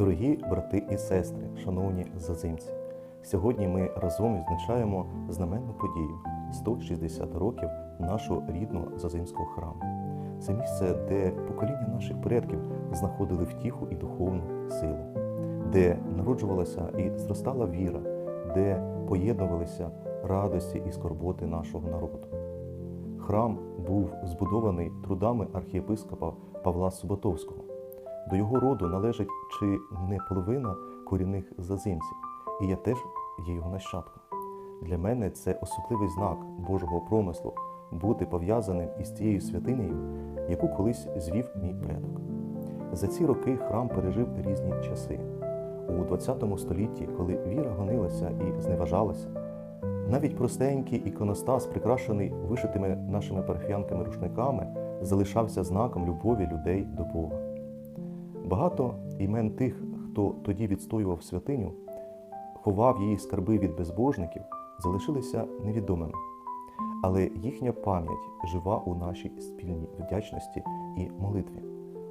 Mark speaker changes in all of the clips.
Speaker 1: Дорогі брати і сестри, шановні зазимці, сьогодні ми разом відзначаємо знаменну подію 160 років нашого рідного зазимського храму. Це місце, де покоління наших предків знаходили втіху і духовну силу, де народжувалася і зростала віра, де поєднувалися радості і скорботи нашого народу. Храм був збудований трудами архієпископа Павла Суботовського. До його роду належить чи не половина корінних зазимців, і я теж є його нащадком. Для мене це особливий знак Божого промислу бути пов'язаним із тією святинею, яку колись звів мій предок. За ці роки храм пережив різні часи. У ХХ столітті, коли віра гонилася і зневажалася, навіть простенький іконостас, прикрашений вишитими нашими парафіянками рушниками, залишався знаком любові людей до Бога. Багато імен тих, хто тоді відстоював святиню, ховав її скарби від безбожників, залишилися невідомими. Але їхня пам'ять жива у нашій спільній вдячності і молитві.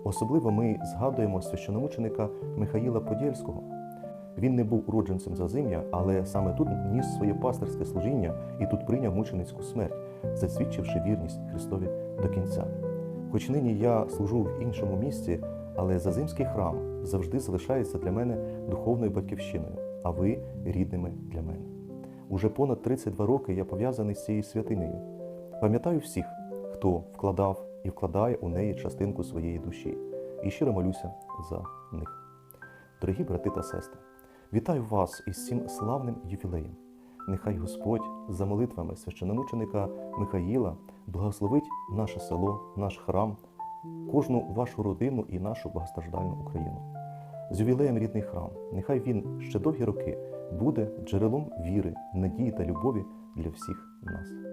Speaker 1: Особливо ми згадуємо священомученика Михаїла Подільського. Він не був уродженцем Зазим'я, але саме тут ніс своє пастирське служіння і тут прийняв мученицьку смерть, засвідчивши вірність Христові до кінця. Хоч нині я служу в іншому місці, але Зазимський храм завжди залишається для мене духовною батьківщиною, а ви рідними для мене. Уже понад 32 роки я пов'язаний з цією святинею. Пам'ятаю всіх, хто вкладав і вкладає у неї частинку своєї душі, і щиро молюся за них. Дорогі брати та сестри, вітаю вас із цим славним ювілеєм. Нехай Господь за молитвами священомученика Михаїла благословить наше село, наш храм, кожну вашу родину і нашу багатостраждальну Україну. З ювілеєм рідний храм, нехай він ще довгі роки буде джерелом віри, надії та любові для всіх нас.